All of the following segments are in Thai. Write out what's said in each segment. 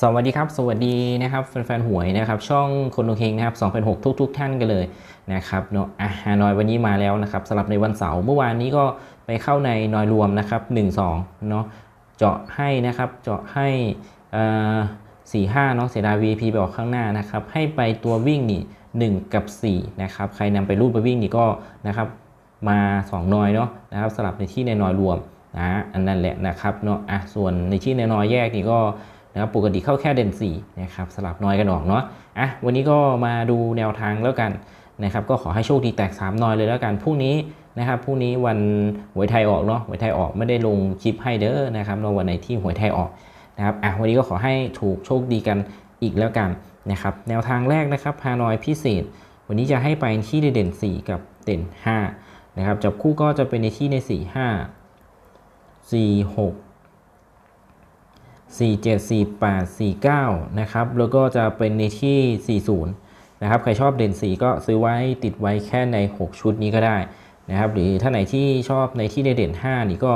สวัสดีครับ สวัสดีนะครับแฟนๆหวยนะครับ ช่องคนดวงเฮงนะครับ2006ทุกๆท่านกันเลยนะครับเนาะอะฮานอยวันนี้มาแล้วนะครับสำหรับในวันเสาร์เมื่อวานนี้ก็ไปเข้าในนอยรวมนะครับ1 2เนาะเจาะให้นะครับเจาะให้อ่าสี่ห้าเนาะเสียดาย VP ไปออกข้างหน้านะครับ ให้ไปตัววิ่งนี่1กับ4นะครับใครนำไปรูดไปวิ่งนี่ก็นะครับมา2นอยเนาะนะครับสลับในที่ในนอยรวมนะอันนั้นแหละนะครับเนาะอะส่วนในที่ในนอยแยกนี่ก็ นะครับปกติเข้าแค่เด่น4นะครับสลับน้อยกันออกเนาะอะวันนี้ก็มาดูแนวทางแล้วกันนะครับก็ขอให้โชคดีแตก3น้อยเลยแล้วกันพรุ่งนี้นะครับพรุ่งนี้วันหวยไทยออกเนาะหวยไทยออกไม่ได้ลงคลิปให้เด้อนะครับในวันไหนที่หวยไทยออกนะครับอะวันนี้ก็ขอให้ถูกโชคดีกันอีกแล้วกันนะครับแนวทางแรกนะครับฮานอยพิเศษ วันนี้จะให้ไปที่เด่น 4 กับเด่น5นะครับจับคู่ก็จะเป็นในที่ใน 4 5 4 6 474849 นะครับ แล้วก็จะเป็นในที่ 40 นะครับ ใครชอบเด่นสีก็ซื้อไว้ติดไว้แค่ใน 6 ชุดนี้ก็ได้นะครับ หรือถ้าไหนที่ชอบในที่ในเด่น 5 นี่ก็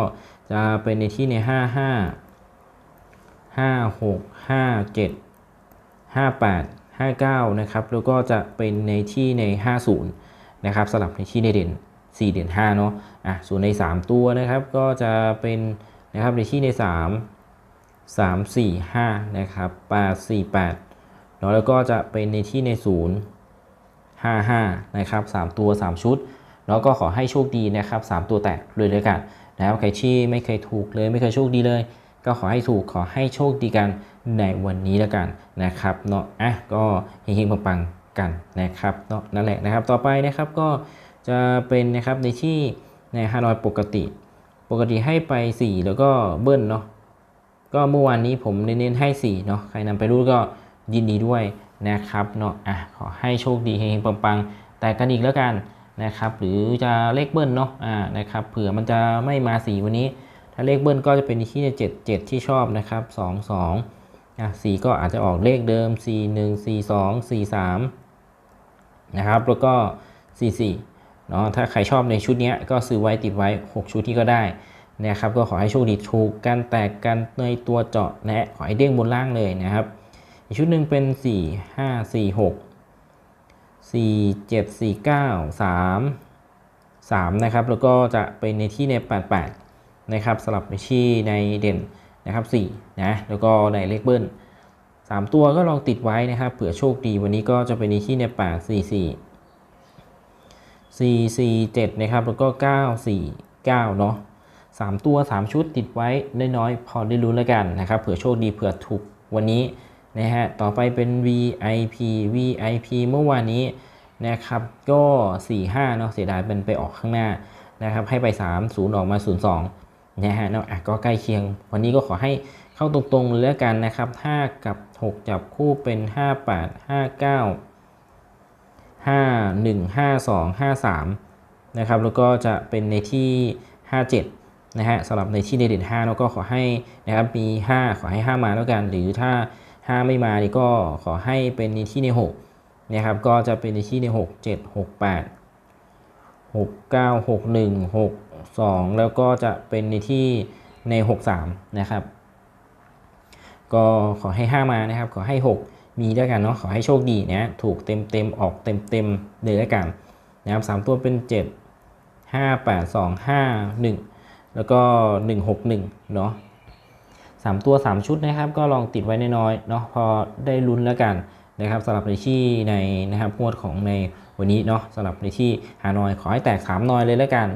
จะเป็นในที่ใน 55 56 57 58 59 นะครับ แล้วก็จะเป็นในที่ใน 50 นะครับสลับในที่ในเด่น 4 เด่น 5 เนาะ อะ ส่วนใน 3 ตัวนะครับ ก็จะเป็นนะครับในที่ใน 3 3 4 5นะครับ8 4 8เนาะแล้วก็จะเป็นในที่ใน 0 5 5นะครับ3 ตัว 3 ชุด แล้วก็ขอให้โชคดีนะครับ 3 ตัวแตกเลยเลยกันนะครับใครที่ไม่เคยถูกเลยไม่เคยโชคดีเลย ก็ขอให้ถูกขอให้โชคดีกันในวันนี้แล้วกันนะครับเนาะอะก็เฮงๆปังๆกันนะครับเนาะนั่นแหละนะครับ ต่อไปนะครับก็จะเป็นนะครับในที่ในฮานอยปกติ ปกติให้ไป 4 แล้วก็เบิ้ลเนาะ ก็เมื่อวานนี้ผมเน้นๆให้ 4 เนาะใครนำไปรูดก็ยินดีด้วยนะครับเนาะอะขอให้โชคดีเฮงๆปังๆ แต่กันอีกแล้วกันนะครับหรือจะเลขเบิ้ลเนาะอ่านะครับเผื่อมันจะไม่มา 4 วันนี้ ถ้าเลขเบิ้ลก็จะเป็นที่7 7 ที่ชอบนะครับ 2 2อะ4ก็อาจจะออกเลขเดิม 4 1 4 2 4 3นะครับแล้วก็ 4 4เนาะถ้าใครชอบในชุดนี้ก็ซื้อไว้ติดไว้ 6 ชุดที่ก็ได้ นะครับก็ขอให้โชคดีถูกกันแตกกันในตัวเจาะนะขอให้เด้งบนล่างเลยนะครับ อีกชุดหนึ่งเป็น 4 5 4 6 4 7 4 9 3 3นะครับแล้วก็จะเป็นในที่ใน 88 นะครับสลับไปที่ในเด่นนะครับ4นะแล้วก็ในเลขเบิ้ล3 ตัวก็ลองติดไว้นะครับเผื่อโชคดีวันนี้ก็จะเป็นในที่ใน 8 4 4 4 4 7นะครับแล้วก็ 9 4 9เนาะ 3 ตัว 3 ชุดติดไว้น้อยๆพอได้รู้แล้วกันนะครับเผื่อโชคดีเผื่อถูกวันนี้นะฮะต่อไปเป็น VIP VIP เมื่อวานนี้นะครับก็ 45เนาะเสียดายเป็นไปออกข้างหน้านะครับให้ไป 3 0 ออกมา 02นะฮะเนาะอะก็ใกล้เคียง วันนี้ก็ขอให้เข้าตรงๆเลยแล้วกันนะครับ 5 กับ 6 จับคู่เป็น 58 59 51 52 53นะครับแล้วก็จะเป็นในที่ 57 นะฮะสำหรับในที่เด่น5แล้วก็ขอให้นะครับมี 5 ขอให้ 5 มาแล้วกัน หรือถ้า 5 ไม่มานี่ก็ขอให้เป็นในที่ใน6นะครับก็จะเป็นในที่ใน 6 7 6 8 6 9 6 1 6 2 แล้วก็จะเป็นในที่ใน 6 3 นะครับ ก็ขอให้ 5 มานะครับ ขอให้ 6 มีด้วยกันเนาะขอให้โชคดีนะถูกเต็มเต็มออกเต็มเต็มเลยด้วยกันนะครับ3ตัวเป็น 7 5 8 2 5 1 แล้วก็ 161 เนาะ3ตัว 3 ชุดนะครับ ก็ลองติดไว้น้อยๆเนาะพอได้ลุ้นแล้วกันนะครับสำหรับในที่ในนะครับงวดของในวันนี้เนาะสำหรับในที่ฮานอยขอให้แตก3นอยเลยแล้วกัน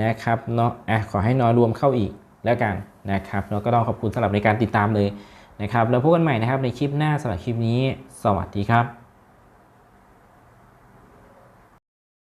นะครับเนาะอะขอให้นอยรวมเข้าอีกแล้วกันนะครับแล้วก็ต้องขอบคุณสำหรับในการติดตามเลยนะครับแล้วพบกันใหม่นะครับในคลิปหน้าสำหรับคลิปนี้ สวัสดีครับ